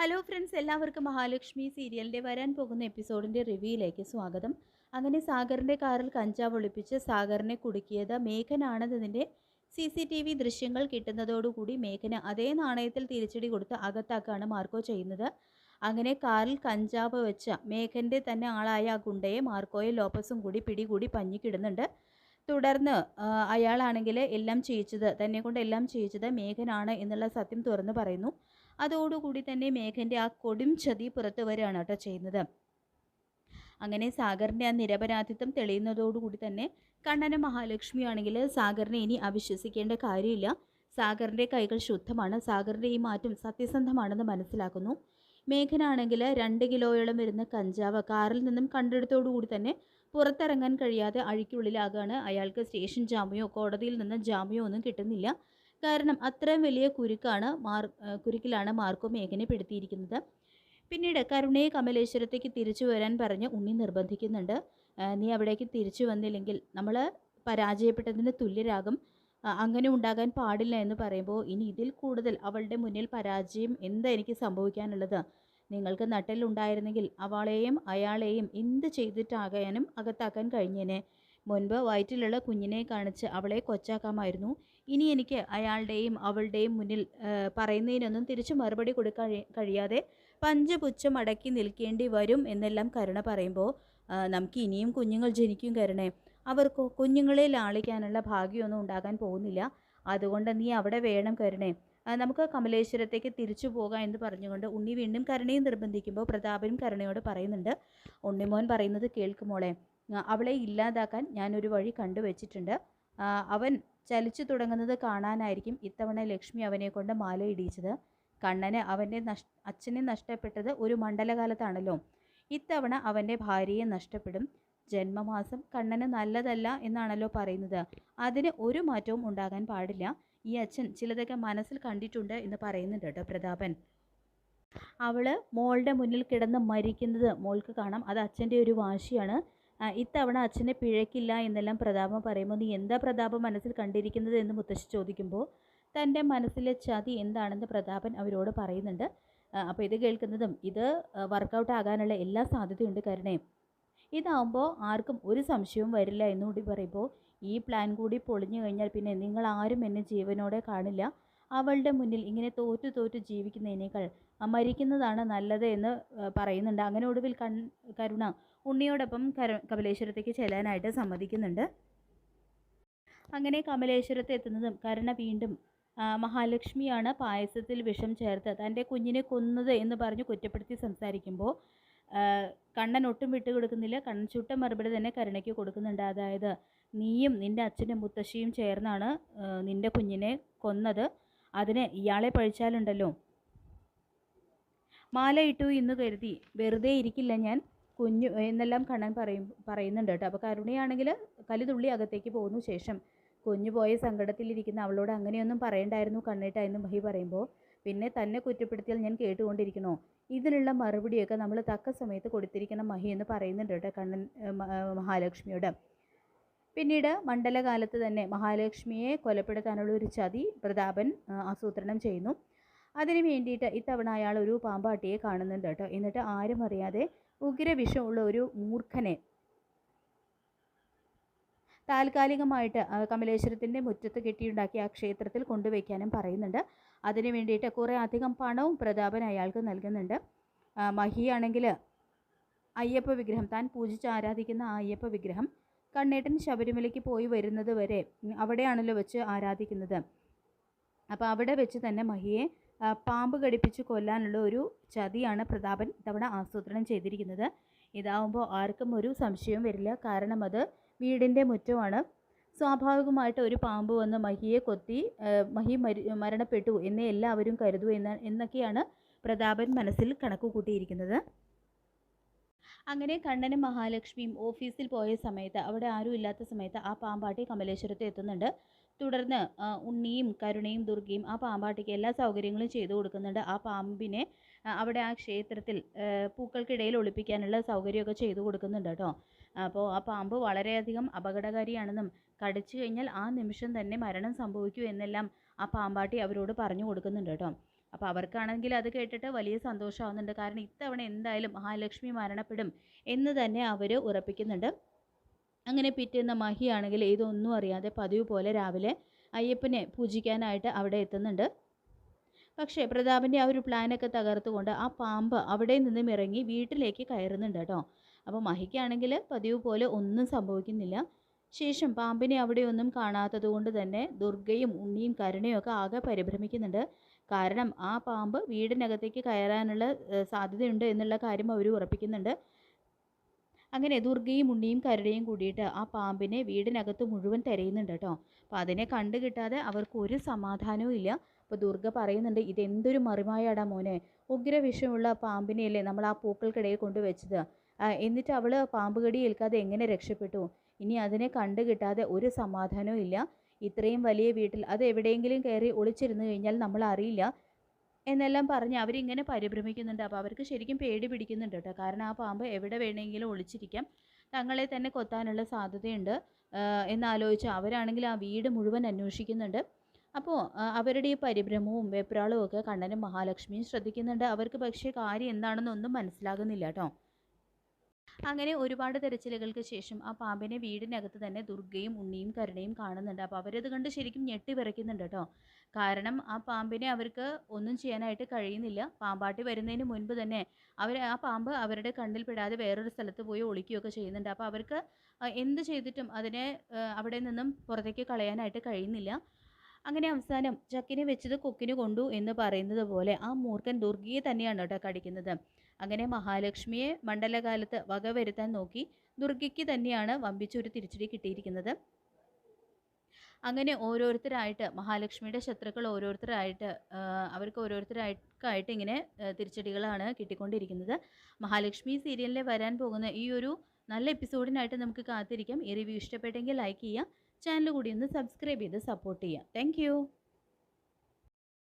Hello friends എല്ലാവർക്കും മഹാലക്ഷ്മി സീരിയലിന്റെ വരാൻ പോകുന്ന എപ്പിസോഡിന്റെ റിവ്യൂയിലേക്ക് സ്വാഗതം. അങ്ങനെ സാഗറിന്റെ കാറിൽ കഞ്ചാവ് ഒളിപ്പിച്ച് സാഗറിനെ കുടുക്കിയത് മേഘനാണെന്നതിന്റെ സി സി ടി വി ദൃശ്യങ്ങൾ കിട്ടുന്നതോടുകൂടി മേഘന അതേ നാണയത്തിൽ തിരിച്ചടി കൊടുത്ത് അകത്താക്കാണ് മാർക്കോ ചെയ്യുന്നത്. അങ്ങനെ കാറിൽ കഞ്ചാവ് വെച്ച മേഘന്റെ തന്നെ ആളായ ആ ഗുണ്ടയെ മാർക്കോയെ ലോപ്പസും കൂടി പിടികൂടി പഞ്ഞിക്കിടുന്നുണ്ട്. തുടർന്ന് അയാളാണെങ്കിൽ എല്ലാം ചെയ്യിച്ചത് തന്നെ കൊണ്ട് എല്ലാം ചെയ്യിച്ചത് മേഘനാണ് എന്നുള്ള സത്യം തുറന്നു പറയുന്നു. അതോടുകൂടി തന്നെ മേഘന്റെ ആ കൊടും ചതി പുറത്തു വരികയാണ് കേട്ടോ ചെയ്യുന്നത്. അങ്ങനെ സാഗറിന്റെ ആ നിരപരാധിത്വം തെളിയുന്നതോടുകൂടി തന്നെ കണ്ണന മഹാലക്ഷ്മി ആണെങ്കിൽ സാഗറിനെ ഇനി അവിശ്വസിക്കേണ്ട കാര്യമില്ല. സാഗറിന്റെ കൈകൾ ശുദ്ധമാണ്. സാഗറിന്റെ ഈ മാറ്റം സത്യസന്ധമാണെന്ന് മനസ്സിലാക്കുന്നു. മേഘനാണെങ്കിൽ രണ്ട് കിലോയോളം വരുന്ന കഞ്ചാവ് കാറിൽ നിന്നും കണ്ടെടുത്തോടുകൂടി തന്നെ പുറത്തിറങ്ങാൻ കഴിയാതെ അഴിക്കുള്ളിലാകാണ്. അയാൾക്ക് സ്റ്റേഷൻ ജാമ്യമോ കോടതിയിൽ നിന്ന് ജാമ്യമോ ഒന്നും കിട്ടുന്നില്ല. കാരണം അത്രയും വലിയ കുരുക്കാണ് മാർ കുരുക്കിലാണ് മാർക്കോ മേഘനെ പെടുത്തിയിരിക്കുന്നത്. പിന്നീട് കരുണയെ കമലേശ്വരത്തേക്ക് തിരിച്ചു വരാൻ പറഞ്ഞ് ഉണ്ണി നിർബന്ധിക്കുന്നുണ്ട്. നീ അവിടേക്ക് തിരിച്ചു വന്നില്ലെങ്കിൽ നമ്മൾ പരാജയപ്പെട്ടതിന് തുല്യരാകും. അങ്ങനെ ഉണ്ടാകാൻ പാടില്ല എന്ന് പറയുമ്പോൾ ഇനി ഇതിൽ കൂടുതൽ അവളുടെ മുന്നിൽ പരാജയം എന്താ എനിക്ക് സംഭവിക്കാനുള്ളത്? നിങ്ങൾക്ക് നട്ടലുണ്ടായിരുന്നെങ്കിൽ അവളെയും അയാളെയും എന്ത് ചെയ്തിട്ടാകാനും അകത്താക്കാൻ കഴിഞ്ഞേനെ. മുൻപ് വയറ്റിലുള്ള കുഞ്ഞിനെ കാണിച്ച് അവളെ കൊച്ചാക്കാമായിരുന്നു. ഇനി എനിക്ക് അയാളുടെയും അവളുടെയും മുന്നിൽ പറയുന്നതിനൊന്നും തിരിച്ചു മറുപടി കൊടുക്കാൻ കഴിയാതെ പഞ്ചപുച്ഛം അടക്കി നിൽക്കേണ്ടി വരും എന്നെല്ലാം കരുണ പറയുമ്പോൾ നമുക്ക് ഇനിയും കുഞ്ഞുങ്ങൾ ജനിക്കും കരുണേ. അവർക്ക് കുഞ്ഞുങ്ങളെ ലാളിക്കാനുള്ള ഭാഗ്യമൊന്നും ഉണ്ടാകാൻ പോകുന്നില്ല. അതുകൊണ്ട് നീ അവിടെ വേണം കരുണേ. നമുക്ക് കമലേശ്വരത്തേക്ക് തിരിച്ചു പോകാം എന്ന് പറഞ്ഞുകൊണ്ട് ഉണ്ണി വീണ്ടും കരുണയും നിർബന്ധിക്കുമ്പോൾ പ്രതാപനും കരുണയോട് പറയുന്നുണ്ട്. ഉണ്ണിമോൻ പറയുന്നത് കേൾക്കുമോളെ അവളെ ഇല്ലാതാക്കാൻ ഞാനൊരു വഴി കണ്ടുവച്ചിട്ടുണ്ട്. അവൻ ചലിച്ചു തുടങ്ങുന്നത് കാണാനായിരിക്കും ഇത്തവണ ലക്ഷ്മി അവനെ കൊണ്ട് മാല ഇടിയിച്ചത്. കണ്ണന് അവന്റെ നഷ് അച്ഛനെ നഷ്ടപ്പെട്ടത് ഒരു മണ്ഡലകാലത്താണല്ലോ. ഇത്തവണ അവന്റെ ഭാര്യയെ നഷ്ടപ്പെടും. ജന്മമാസം കണ്ണന് നല്ലതല്ല എന്നാണല്ലോ പറയുന്നത്. അതിന് ഒരു മാറ്റവും ഉണ്ടാകാൻ പാടില്ല. ഈ അച്ഛൻ ചിലതൊക്കെ മനസ്സിൽ കണ്ടിട്ടുണ്ട് എന്ന് പറയുന്നുണ്ട് കേട്ടോ പ്രതാപൻ. അവൾ മോളുടെ മുന്നിൽ കിടന്ന് മരിക്കുന്നത് മോൾക്ക് കാണാം. അത് അച്ഛന്റെ ഒരു വാശിയാണ്. ഇത്തവണ അച്ഛനെ പിഴയ്ക്കില്ല എന്നെല്ലാം പ്രതാപം പറയുമ്പോൾ നീ എന്താ പ്രതാപം മനസ്സിൽ കണ്ടിരിക്കുന്നത് എന്ന് മുത്തശ്ശി ചോദിക്കുമ്പോൾ തന്റെ മനസ്സിലെ ചതി എന്താണെന്ന് പ്രതാപൻ അവരോട് പറയുന്നുണ്ട്. അപ്പോൾ ഇത് കേൾക്കുന്നതും ഇത് വർക്കൗട്ട് ആകാനുള്ള എല്ലാ സാധ്യതയുണ്ട് കരണേ. ഇതാവുമ്പോൾ ആർക്കും ഒരു സംശയവും വരില്ല എന്നുകൂടി പറയുമ്പോൾ ഈ പ്ലാൻ കൂടി പൊളിഞ്ഞു കഴിഞ്ഞാൽ പിന്നെ നിങ്ങൾ ആരും എന്നെ ജീവനോടെ കാണില്ല. അവളുടെ മുന്നിൽ ഇങ്ങനെ തോറ്റു തോറ്റു ജീവിക്കുന്നതിനേക്കാൾ മരിക്കുന്നതാണ് നല്ലത് എന്ന് പറയുന്നുണ്ട്. അങ്ങനെ ഒടുവിൽ കൺ കരുണ ഉണ്ണിയോടൊപ്പം കര കമലേശ്വരത്തേക്ക് ചെല്ലാനായിട്ട് സമ്മതിക്കുന്നുണ്ട്. അങ്ങനെ കമലേശ്വരത്ത് എത്തുന്നതും കരുണ വീണ്ടും മഹാലക്ഷ്മിയാണ് പായസത്തിൽ വിഷം ചേർത്ത് തന്റെ കുഞ്ഞിനെ കൊന്നത് എന്ന് പറഞ്ഞ് കുറ്റപ്പെടുത്തി സംസാരിക്കുമ്പോൾ കണ്ണൻ ഒട്ടും വിട്ടുകൊടുക്കുന്നില്ല കണ്ണൻ ചുട്ട മറുപടി തന്നെ കരുണയ്ക്ക് കൊടുക്കുന്നുണ്ട്. അതായത് നീയും നിന്റെ അച്ഛനും മുത്തശ്ശിയും ചേർന്നാണ് നിന്റെ കുഞ്ഞിനെ കൊന്നത്. അതിന് ഇയാളെ പഴിച്ചാലുണ്ടല്ലോ. മാല ഇട്ടു എന്ന് കരുതി വെറുതെ ഇരിക്കില്ല ഞാൻ. കുഞ്ഞു എന്നെല്ലാം കണ്ണൻ പറയും പറയുന്നുണ്ട് കേട്ടോ. അപ്പോൾ കരുണയാണെങ്കിൽ കലിതുള്ളി അകത്തേക്ക് പോകുന്നു ശേഷം. കുഞ്ഞു പോയ സങ്കടത്തിലിരിക്കുന്ന അവളോട് അങ്ങനെയൊന്നും പറയണ്ടായിരുന്നു കണ്ണേട്ട എന്ന് മഹി പറയുമ്പോൾ. പിന്നെ തന്നെ കുറ്റപ്പെടുത്തിയാൽ ഞാൻ കേട്ടുകൊണ്ടിരിക്കണോ? ഇതിനുള്ള മറുപടിയൊക്കെ നമ്മൾ തക്ക സമയത്ത് കൊടുത്തിരിക്കണം മഹി എന്ന് പറയുന്നുണ്ട് കേട്ടോ കണ്ണൻ മഹാലക്ഷ്മിയോട്. പിന്നീട് മണ്ഡലകാലത്ത് തന്നെ മഹാലക്ഷ്മിയെ കൊലപ്പെടുത്താനുള്ള ഒരു ചതി പ്രതാപൻ ആസൂത്രണം ചെയ്യുന്നു. അതിനു വേണ്ടിയിട്ട് ഇത്തവണ അയാൾ ഒരു പാമ്പാട്ടിയെ കാണുന്നുണ്ട് കേട്ടോ. എന്നിട്ട് ആരും അറിയാതെ ഉഗ്രവിഷമുള്ള ഒരു മൂർഖനെ. താൽക്കാലികമായിട്ട് കമലേശ്വരത്തിന്റെ മുറ്റത്ത് കെട്ടിയുണ്ടാക്കിയ ആ ക്ഷേത്രത്തിൽ കൊണ്ടുവയ്ക്കാനും പറയുന്നുണ്ട്. അതിനു വേണ്ടിയിട്ട് കുറേ അധികം പണവും പ്രതാപൻ അയാൾക്ക് നൽകുന്നുണ്ട്. മഹിയാണെങ്കിൽ അയ്യപ്പ വിഗ്രഹം താൻ പൂജിച്ച് ആരാധിക്കുന്ന ആ അയ്യപ്പ വിഗ്രഹം കണ്ണേട്ടൻ ശബരിമലയ്ക്ക് പോയി വരുന്നത് വരെ അവിടെയാണല്ലോ വെച്ച് ആരാധിക്കുന്നത്. അപ്പോൾ അവിടെ വെച്ച് തന്നെ മഹിയെ പാമ്പ് കടിപ്പിച്ച് കൊല്ലാനുള്ള ഒരു ചതിയാണ് പ്രതാപൻ ഇത്തവണ ആസൂത്രണം ചെയ്തിരിക്കുന്നത്. ഇതാവുമ്പോൾ ആർക്കും ഒരു സംശയവും വരില്ല. കാരണം അത് വീടിന്റെ മുറ്റമാണ്. സ്വാഭാവികമായിട്ട് ഒരു പാമ്പ് വന്ന് മഹിയെ കൊത്തി മഹി മരി മരണപ്പെട്ടു എന്ന് എല്ലാവരും കരുതൂ എന്ന എന്നൊക്കെയാണ് പ്രതാപൻ മനസ്സിൽ കണക്ക് കൂട്ടിയിരിക്കുന്നത് അങ്ങനെ കണ്ണനും മഹാലക്ഷ്മിയും ഓഫീസിൽ പോയ സമയത്ത് അവിടെ ആരും ഇല്ലാത്ത സമയത്ത് ആ പാമ്പാട്ടി കമലേശ്വരത്ത് എത്തുന്നുണ്ട്. തുടർന്ന് ഉണ്ണിയും കരുണയും ദുർഗയും ആ പാമ്പാട്ടിക്ക് എല്ലാ സൗകര്യങ്ങളും ചെയ്തു കൊടുക്കുന്നുണ്ട്. ആ പാമ്പിനെ അവിടെ ആ ക്ഷേത്രത്തിൽ പൂക്കൾക്കിടയിൽ ഒളിപ്പിക്കാനുള്ള സൗകര്യമൊക്കെ ചെയ്തു കൊടുക്കുന്നുണ്ട് കേട്ടോ. അപ്പോൾ ആ പാമ്പ് വളരെയധികം അപകടകാരിയാണെന്നും കടിച്ചു കഴിഞ്ഞാൽ ആ നിമിഷം തന്നെ മരണം സംഭവിക്കൂ എന്നെല്ലാം ആ പാമ്പാട്ടി അവരോട് പറഞ്ഞു കൊടുക്കുന്നുണ്ട് കേട്ടോ. അപ്പോൾ അവർക്കാണെങ്കിൽ അത് കേട്ടിട്ട് വലിയ സന്തോഷമാവുന്നുണ്ട്. കാരണം ഇത്തവണ എന്തായാലും മഹാലക്ഷ്മി മരണപ്പെടും എന്ന് തന്നെ അവർ ഉറപ്പിക്കുന്നുണ്ട്. അങ്ങനെ പിറ്റേന്ന് മഹിയാണെങ്കിൽ ഇതൊന്നും അറിയാതെ പതിവ് പോലെ രാവിലെ അയ്യപ്പനെ പൂജിക്കാനായിട്ട് അവിടെ എത്തുന്നുണ്ട്. പക്ഷേ പ്രതാപന്റെ ആ ഒരു പ്ലാനൊക്കെ തകർത്തുകൊണ്ട് ആ പാമ്പ് അവിടെ നിന്നും ഇറങ്ങി വീട്ടിലേക്ക് കയറുന്നുണ്ട് കേട്ടോ. അപ്പോൾ മഹിക്കാണെങ്കിൽ പതിവ് പോലെ ഒന്നും സംഭവിക്കുന്നില്ല. ശേഷം പാമ്പിനെ അവിടെയൊന്നും കാണാത്തത് കൊണ്ട് തന്നെ ദുർഗയും ഉണ്ണിയും കരുണയും ഒക്കെ ആകെ പരിഭ്രമിക്കുന്നുണ്ട്. കാരണം ആ പാമ്പ് വീടിനകത്തേക്ക് കയറാനുള്ള സാധ്യതയുണ്ട് എന്നുള്ള കാര്യം അവർ ഉറപ്പിക്കുന്നുണ്ട്. അങ്ങനെ ദുർഗയും ഉണ്ണിയും കരുണയും കൂടിയിട്ട് ആ പാമ്പിനെ വീടിനകത്ത് മുഴുവൻ തിരയുന്നുണ്ട് കേട്ടോ. അപ്പോൾ അതിനെ കണ്ടു കിട്ടാതെ അവർക്ക് ഒരു സമാധാനവും ഇല്ല. അപ്പോൾ ദുർഗ പറയുന്നുണ്ട് ഇതെന്തൊരു മറിമായാടാ മോനെ. ഉഗ്രവിഷമുള്ള പാമ്പിനെയല്ലേ നമ്മൾ ആ പൂക്കൾക്കിടയിൽ കൊണ്ടുവച്ചത്. എന്നിട്ട് അവൾ പാമ്പ് കടി ഏൽക്കാതെ എങ്ങനെ രക്ഷപ്പെട്ടു? ഇനി അതിനെ കണ്ടു കിട്ടാതെ ഒരു സമാധാനവും ഇല്ല. ഇത്രയും വലിയ വീട്ടിൽ അത് എവിടെയെങ്കിലും കയറി ഒളിച്ചിരുന്നു കഴിഞ്ഞാൽ നമ്മൾ അറിയില്ല. എന്നെല്ലാം പറഞ്ഞ് അവരിങ്ങനെ പരിഭ്രമിക്കുന്നുണ്ട്. അപ്പോൾ അവർക്ക് ശരിക്കും പേടി പിടിക്കുന്നുണ്ട് കേട്ടോ. കാരണം ആ പാമ്പ് എവിടെ വേണമെങ്കിലും ഒളിച്ചിരിക്കാം. തങ്ങളെ തന്നെ കൊത്താനുള്ള സാധ്യതയുണ്ട്. എന്നാലോചിച്ച് അവരാണെങ്കിൽ ആ വീട് മുഴുവൻ അന്വേഷിക്കുന്നുണ്ട്. അപ്പോൾ അവരുടെ ഈ പരിഭ്രമവും വെപ്രാളവും ഒക്കെ കണ്ണനും മഹാലക്ഷ്മിയും ശ്രദ്ധിക്കുന്നുണ്ട്. അവർക്ക് പക്ഷേ കാര്യം എന്താണെന്നൊന്നും മനസ്സിലാകുന്നില്ല കേട്ടോ. അങ്ങനെ ഒരുപാട് തിരച്ചിലുകൾക്ക് ശേഷം ആ പാമ്പിനെ വീടിനകത്ത് തന്നെ ദുർഗയും ഉണ്ണിയും കരുണയും കാണുന്നുണ്ട്. അപ്പോൾ അവരത് കണ്ട് ശരിക്കും ഞെട്ടി വിറയ്ക്കുന്നുണ്ട് കേട്ടോ. കാരണം ആ പാമ്പിനെ അവർക്ക് ഒന്നും ചെയ്യാനായിട്ട് കഴിയുന്നില്ല. പാമ്പാട്ടി വരുന്നതിന് മുൻപ് തന്നെ അവർ ആ പാമ്പ് അവരുടെ കണ്ണിൽ പെടാതെ വേറൊരു സ്ഥലത്ത് പോയി ഒളിക്കുകയൊക്കെ ചെയ്യുന്നുണ്ട്. അപ്പോൾ അവർക്ക് എന്ത് ചെയ്തിട്ടും അതിനെ അവിടെ നിന്നും പുറത്തേക്ക് കളയാനായിട്ട് കഴിയുന്നില്ല. അങ്ങനെ അവസാനം ചക്കിനെ വെച്ചത് കൊക്കിന് കൊണ്ടു എന്ന് പറയുന്നത് പോലെ ആ മൂർഖൻ ദുർഗിയെ തന്നെയാണ് കേട്ടോ കടിക്കുന്നത്. അങ്ങനെ മഹാലക്ഷ്മിയെ മണ്ഡലകാലത്ത് വകവരുത്താൻ നോക്കി ദുർഗയ്ക്ക് തന്നെയാണ് വമ്പിച്ചൊരു തിരിച്ചടി കിട്ടിയിരിക്കുന്നത്. അങ്ങനെ ഓരോരുത്തരായിട്ട് മഹാലക്ഷ്മിയുടെ ശത്രുക്കൾ ഓരോരുത്തരായിട്ട് അവർക്ക് ഓരോരുത്തരായിട്ടായിട്ട് ഇങ്ങനെ തിരിച്ചടികളാണ് കിട്ടിക്കൊണ്ടിരിക്കുന്നത്. മഹാലക്ഷ്മി സീരിയലിൽ വരാൻ പോകുന്ന ഈ ഒരു നല്ല എപ്പിസോഡിനായിട്ട് നമുക്ക് കാത്തിരിക്കാം. ഈ റിവ്യൂ ഇഷ്ടപ്പെട്ടെങ്കിൽ ലൈക്ക് ചെയ്യുക ചാനൽ കൂടി ഒന്ന് സബ്സ്ക്രൈബ് ചെയ്ത് സപ്പോർട്ട് ചെയ്യുക താങ്ക്